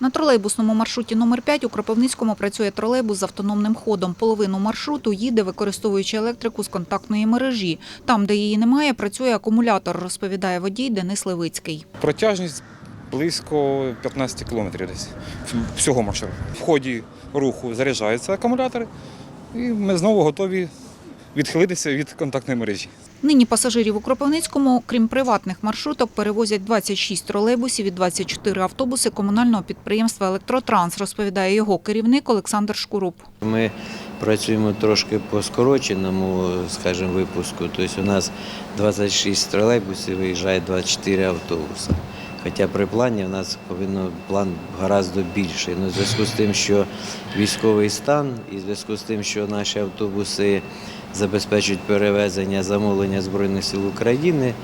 На тролейбусному маршруті номер 5 у Кропивницькому працює тролейбус з автономним ходом. Половину маршруту їде, використовуючи електрику з контактної мережі. Там, де її немає, працює акумулятор, розповідає водій Денис Левицький. Протяжність близько 15 кілометрів десь всього маршруту. В ході руху заряджаються акумулятори, і ми знову готові відхилитися від контактної мережі. Нині пасажирів у Кропивницькому, крім приватних маршруток, перевозять 26 тролейбусів і 24 автобуси комунального підприємства «Електротранс», розповідає його керівник Олександр Шкуруп. Ми працюємо трошки по скороченому, скажімо, випуску. Тобто у нас 26 тролейбусів, виїжджає 24 автобуси. Хоча при плані у нас повинен план гораздо більший. Ну, в зв'язку з тим, що військовий стан, і в зв'язку з тим, що наші автобуси забезпечують перевезення замовлення Збройних сил України,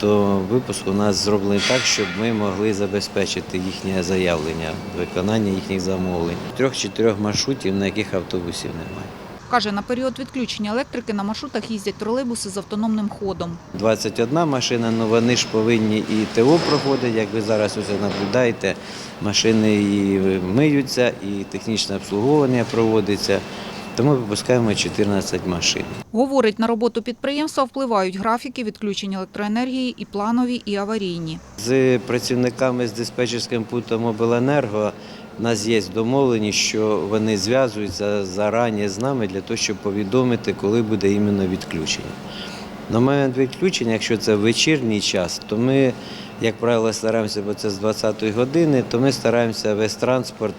то випуск у нас зроблений так, щоб ми могли забезпечити їхнє заявлення, виконання їхніх замовлень. Трьох-чотирьох маршрутів, на яких автобусів немає. Каже, на період відключення електрики на маршрутах їздять тролейбуси з автономним ходом. 21 машина, ну вони ж повинні і ТО проходить, як ви зараз усе наблюдаєте. Машини і миються, і технічне обслуговування проводиться. Тому випускаємо 14 машин. Говорить, на роботу підприємства впливають графіки відключень електроенергії і планові, і аварійні. З працівниками з диспетчерським пунктом обленерго у нас є домовлені, що вони зв'язуються зарані з нами для того, щоб повідомити, коли буде іменно відключення. На момент відключення, якщо це вечірній час, то ми, як правило, стараємося, бо це з 20-ї години, то ми стараємося весь транспорт,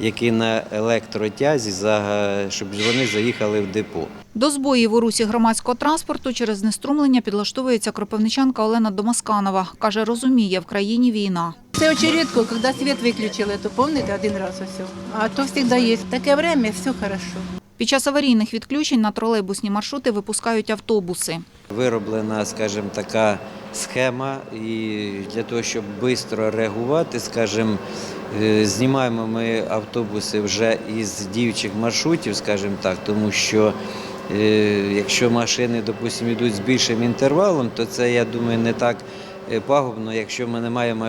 який на електротязі, щоб вони заїхали в депо. До збоїв у русі громадського транспорту через знеструмлення підлаштовується кропивничанка Олена Домасканова. Каже, розуміє, в країні війна. Це очень редко, когда свет выключили, то помните один раз все. А то всегда есть. Такое время, все хорошо. Під час аварійних відключень на тролейбусні маршрути випускають автобуси. Вироблена, скажімо, така схема, і для того, щоб швидко реагувати, скажімо, е, знімаємо ми автобуси вже із діючих маршрутів, скажімо так, тому що е, якщо машини, допустимо, йдуть з більшим інтервалом, то це, я думаю, не так пагубно, якщо ми не маємо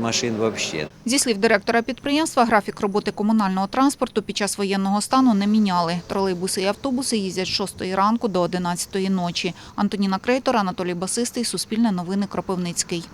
машин взагалі. Зі слів директора підприємства, графік роботи комунального транспорту під час воєнного стану не міняли. Тролейбуси і автобуси їздять з 6 ранку до 11 ночі. Антоніна Крейтор, Анатолій Басистий, Суспільне новини, Кропивницький.